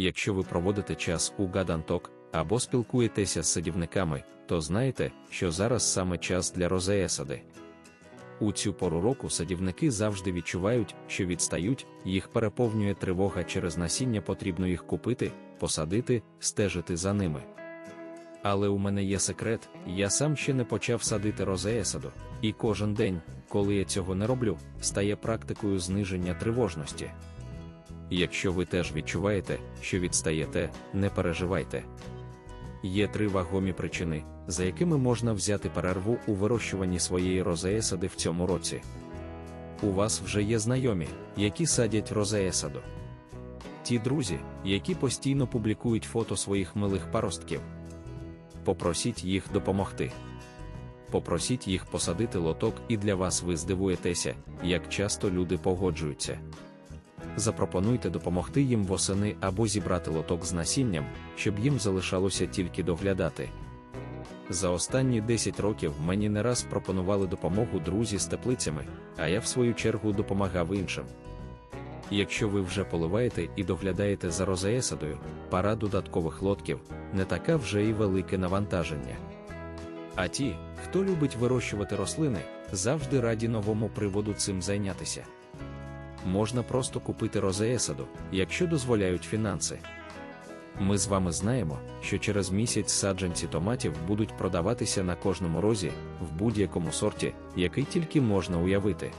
Якщо ви проводите час у Гаданток або спілкуєтеся з садівниками, то знайте, що зараз саме час для розеесади. У цю пору року садівники завжди відчувають, що відстають, їх переповнює тривога через насіння, потрібно їх купити, посадити, стежити за ними. Але у мене є секрет, я сам ще не почав садити розеесаду, і кожен день, коли я цього не роблю, стає практикою зниження тривожності. Якщо ви теж відчуваєте, що відстаєте, не переживайте. Є три вагомі причини, за якими можна взяти перерву у вирощуванні своєї розеесади в цьому році. У вас вже є знайомі, які садять розеесаду. Ті друзі, які постійно публікують фото своїх милих паростків. Попросіть їх допомогти. Попросіть їх посадити лоток, і для вас ви здивуєтеся, як часто люди погоджуються. Запропонуйте допомогти їм восени або зібрати лоток з насінням, щоб їм залишалося тільки доглядати. За останні 10 років мені не раз пропонували допомогу друзі з теплицями, а я в свою чергу допомагав іншим. Якщо ви вже поливаєте і доглядаєте за розеесадою, пара додаткових лотків не така вже і велике навантаження. А ті, хто любить вирощувати рослини, завжди раді новому приводу цим зайнятися. Можна просто купити розеесаду, якщо дозволяють фінанси. Ми з вами знаємо, що через місяць саджанці томатів будуть продаватися на кожному розі в будь-якому сорті, який тільки можна уявити.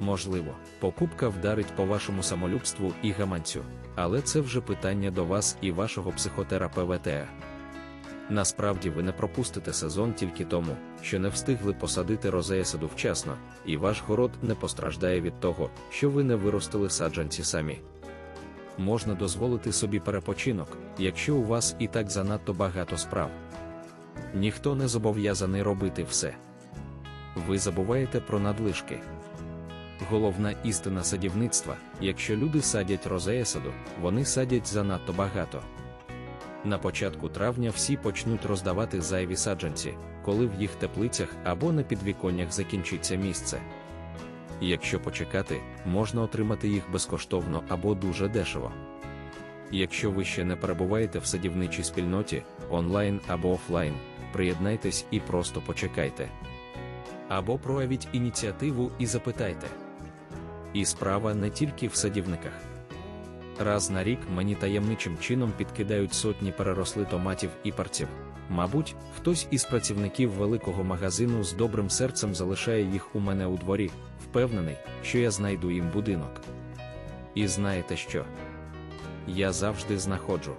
Можливо, покупка вдарить по вашому самолюбству і гаманцю, але це вже питання до вас і вашого психотерапевта. Насправді ви не пропустите сезон тільки тому, що не встигли посадити розеясаду вчасно, і ваш город не постраждає від того, що ви не виростили саджанці самі. Можна дозволити собі перепочинок, якщо у вас і так занадто багато справ. Ніхто не зобов'язаний робити все. Ви забуваєте про надлишки. Головна істина садівництва: якщо люди садять розеясаду, вони садять занадто багато. На початку травня всі почнуть роздавати зайві саджанці, коли в їх теплицях або на підвіконнях закінчиться місце. Якщо почекати, можна отримати їх безкоштовно або дуже дешево. Якщо ви ще не перебуваєте в садівничій спільноті, онлайн або офлайн, приєднайтесь і просто почекайте. Або проявіть ініціативу і запитайте. І справа не тільки в садівниках. Раз на рік мені таємничим чином підкидають сотні переросли томатів і парців. Мабуть, хтось із працівників великого магазину з добрим серцем залишає їх у мене у дворі, впевнений, що я знайду їм будинок. І знаєте що? Я завжди знаходжу.